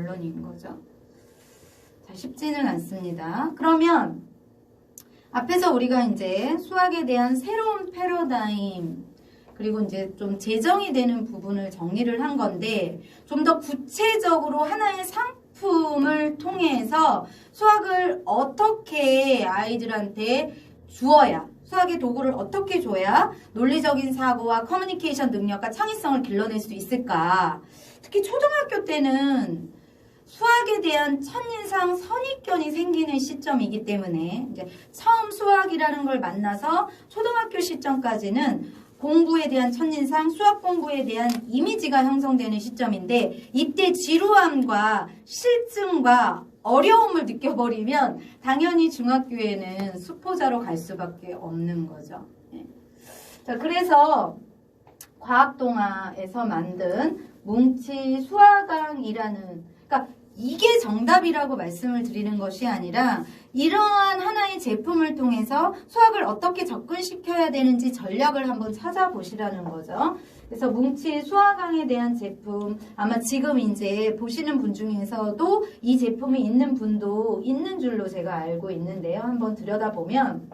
결론인 거죠. 자, 쉽지는 않습니다. 그러면 앞에서 우리가 이제 수학에 대한 새로운 패러다임 그리고 이제 좀 재정이 되는 부분을 정리를 한 건데 좀 더 구체적으로 하나의 상품을 통해서 수학을 어떻게 아이들한테 주어야 수학의 도구를 어떻게 줘야 논리적인 사고와 커뮤니케이션 능력과 창의성을 길러낼 수 있을까? 특히 초등학교 때는 수학에 대한 첫인상 선입견이 생기는 시점이기 때문에 이제 처음 수학이라는 걸 만나서 초등학교 시점까지는 공부에 대한 첫인상, 수학 공부에 대한 이미지가 형성되는 시점인데 이때 지루함과 실증과 어려움을 느껴버리면 당연히 중학교에는 수포자로 갈 수밖에 없는 거죠. 예. 자, 그래서 과학동화에서 만든 뭉치 수화강이라는 그러니까 이게 정답이라고 말씀을 드리는 것이 아니라 이러한 하나의 제품을 통해서 수학을 어떻게 접근시켜야 되는지 전략을 한번 찾아보시라는 거죠. 그래서 뭉치 수화강에 대한 제품 아마 지금 이제 보시는 분 중에서도 이 제품이 있는 분도 있는 줄로 제가 알고 있는데요. 한번 들여다보면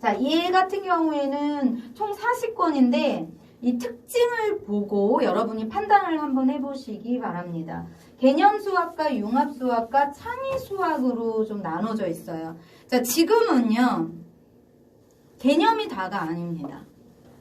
자, 얘 같은 경우에는 총 40권인데 이 특징을 보고 여러분이 판단을 한번 해보시기 바랍니다. 개념 수학과 융합 수학과 창의 수학으로 좀 나눠져 있어요. 자, 지금은요, 개념이 다가 아닙니다.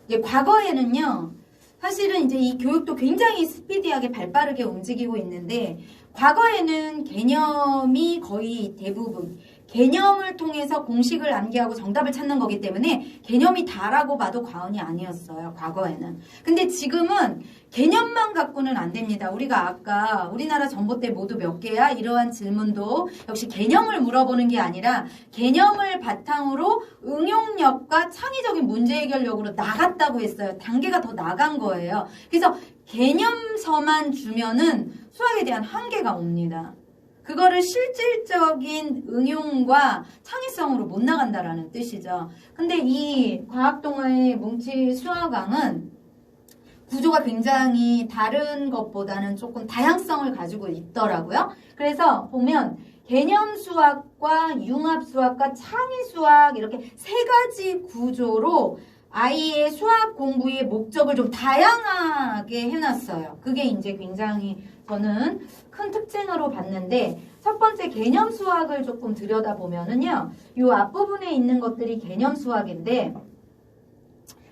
이제 과거에는요, 사실은 이제 이 교육도 굉장히 스피디하게 발 빠르게 움직이고 있는데, 과거에는 개념이 거의 대부분, 개념을 통해서 공식을 암기하고 정답을 찾는 거기 때문에 개념이 다라고 봐도 과언이 아니었어요. 과거에는. 근데 지금은 개념만 갖고는 안 됩니다. 우리가 아까 우리나라 전봇대 모두 몇 개야? 이러한 질문도 역시 개념을 물어보는 게 아니라 개념을 바탕으로 응용력과 창의적인 문제 해결력으로 나갔다고 했어요. 단계가 더 나간 거예요. 그래서 개념서만 주면은 수학에 대한 한계가 옵니다. 그거를 실질적인 응용과 창의성으로 못 나간다라는 뜻이죠. 근데 이 과학동화의 뭉치 수학왕은 구조가 굉장히 다른 것보다는 조금 다양성을 가지고 있더라고요. 그래서 보면 개념 수학과 융합 수학과 창의 수학 이렇게 세 가지 구조로 아이의 수학 공부의 목적을 좀 다양하게 해놨어요. 그게 이제 굉장히 저는 큰 특징으로 봤는데 첫 번째 개념 수학을 조금 들여다보면은요. 이 앞부분에 있는 것들이 개념 수학인데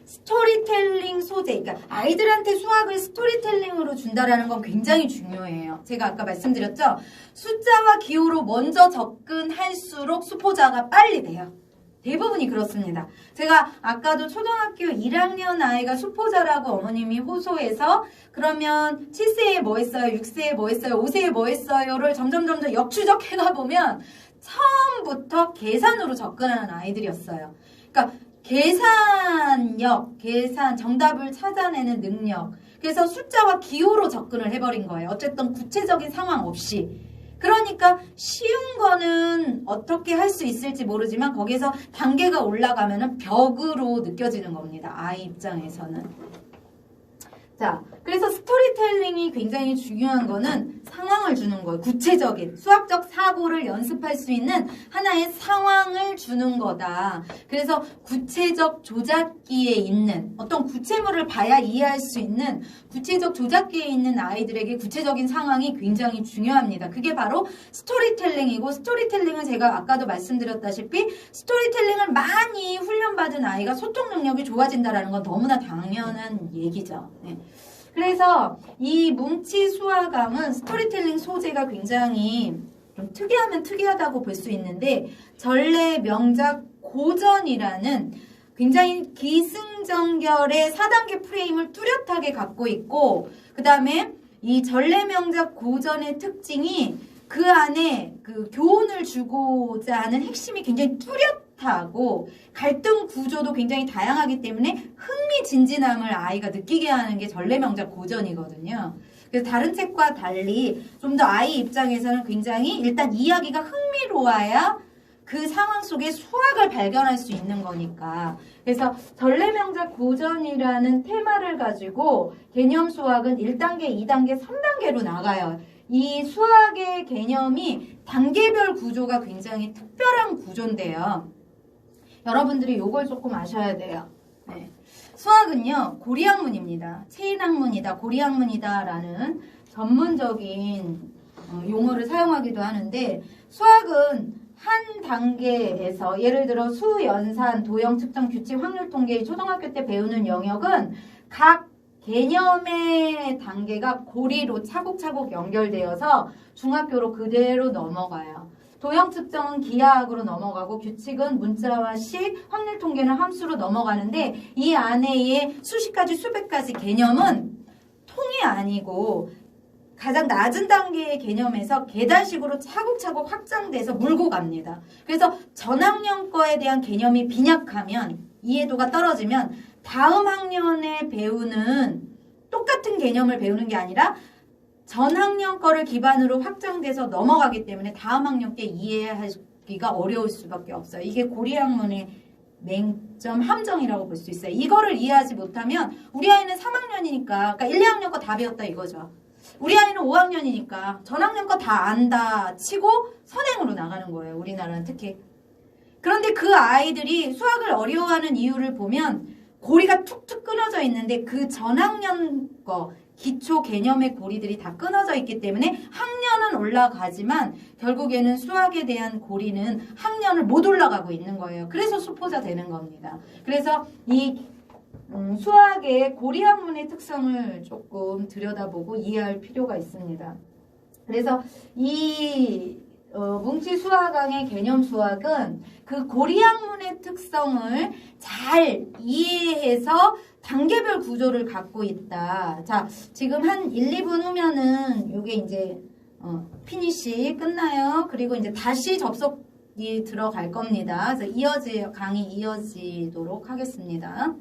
스토리텔링 소재, 그러니까 아이들한테 수학을 스토리텔링으로 준다라는 건 굉장히 중요해요. 제가 아까 말씀드렸죠? 숫자와 기호로 먼저 접근할수록 수포자가 빨리 돼요. 대부분이 그렇습니다. 제가 아까도 초등학교 1학년 아이가 수포자라고 어머님이 호소해서 그러면 7세에 뭐 했어요? 6세에 뭐 했어요? 5세에 뭐 했어요?를 점점 점점 역추적해가 보면 처음부터 계산으로 접근하는 아이들이었어요. 그러니까 계산력, 계산, 정답을 찾아내는 능력. 그래서 숫자와 기호로 접근을 해버린 거예요. 어쨌든 구체적인 상황 없이. 그러니까 쉬운 거는 어떻게 할 수 있을지 모르지만 거기에서 단계가 올라가면 은 벽으로 느껴지는 겁니다. 아이 입장에서는. 자, 그래서 스토리텔링이 굉장히 중요한 거는 상황을 주는 거예요. 구체적인 수학적 사고를 연습할 수 있는 하나의 상황을 주는 거다. 그래서 구체적 조작기에 있는 어떤 구체물을 봐야 이해할 수 있는 구체적 조작기에 있는 아이들에게 구체적인 상황이 굉장히 중요합니다. 그게 바로 스토리텔링이고 스토리텔링은 제가 아까도 말씀드렸다시피 스토리텔링을 많이 훈련받은 아이가 소통 능력이 좋아진다라는 건 너무나 당연한 얘기죠. 네. 그래서 이 뭉치 수화감은 스토리텔링 소재가 굉장히 좀 특이하면 특이하다고 볼 수 있는데 전래 명작 고전이라는 굉장히 기승전결의 4단계 프레임을 뚜렷하게 갖고 있고 그 다음에 이 전래 명작 고전의 특징이 그 안에 그 교훈을 주고자 하는 핵심이 굉장히 뚜렷하고 갈등 구조도 굉장히 다양하기 때문에 흥미진진함을 아이가 느끼게 하는 게 전래 명작 고전이거든요. 그래서 다른 책과 달리 좀 더 아이 입장에서는 굉장히 일단 이야기가 흥미로워야 그 상황 속에 수학을 발견할 수 있는 거니까. 그래서 전래명작 고전이라는 테마를 가지고 개념 수학은 1단계, 2단계, 3단계로 나가요. 이 수학의 개념이 단계별 구조가 굉장히 특별한 구조인데요. 여러분들이 이걸 조금 아셔야 돼요. 네. 수학은요, 고리학문입니다. 체인학문이다, 고리학문이다라는 전문적인 어, 용어를 사용하기도 하는데, 수학은 한 단계에서 예를 들어 수, 연산, 도형, 측정, 규칙, 확률 통계 초등학교 때 배우는 영역은 각 개념의 단계가 고리로 차곡차곡 연결되어서 중학교로 그대로 넘어가요. 도형 측정은 기하학으로 넘어가고 규칙은 문자와 식, 확률 통계는 함수로 넘어가는데 이 안에의 수십 가지 수백 가지 개념은 통이 아니고 가장 낮은 단계의 개념에서 계단식으로 차곡차곡 확장돼서 물고 갑니다. 그래서 전학년 거에 대한 개념이 빈약하면 이해도가 떨어지면 다음 학년에 배우는 똑같은 개념을 배우는 게 아니라 전 학년 거를 기반으로 확장돼서 넘어가기 때문에 다음 학년 때 이해하기가 어려울 수밖에 없어요. 이게 고리학문의 맹점 함정이라고 볼 수 있어요. 이거를 이해하지 못하면 우리 아이는 3학년이니까 그러니까 1, 2학년 거 다 배웠다 이거죠. 우리 아이는 5학년이니까 전 학년 거 다 안다 치고 선행으로 나가는 거예요. 우리나라는 특히. 그런데 그 아이들이 수학을 어려워하는 이유를 보면 고리가 툭툭 끊어져 있는데 그 전학년 거 기초 개념의 고리들이 다 끊어져 있기 때문에 학년은 올라가지만 결국에는 수학에 대한 고리는 학년을 못 올라가고 있는 거예요. 그래서 수포자 되는 겁니다. 그래서 이 음, 수학의 고리 학문의 특성을 조금 들여다보고 이해할 필요가 있습니다. 그래서 이 어, 뭉치 수학왕의 개념 수학은 그 고리학문의 특성을 잘 이해해서 단계별 구조를 갖고 있다. 자, 지금 한 1, 2분 후면은 요게 이제 어, 피니시 끝나요. 그리고 이제 다시 접속이 들어갈 겁니다. 그래서 이어지 강의 이어지도록 하겠습니다.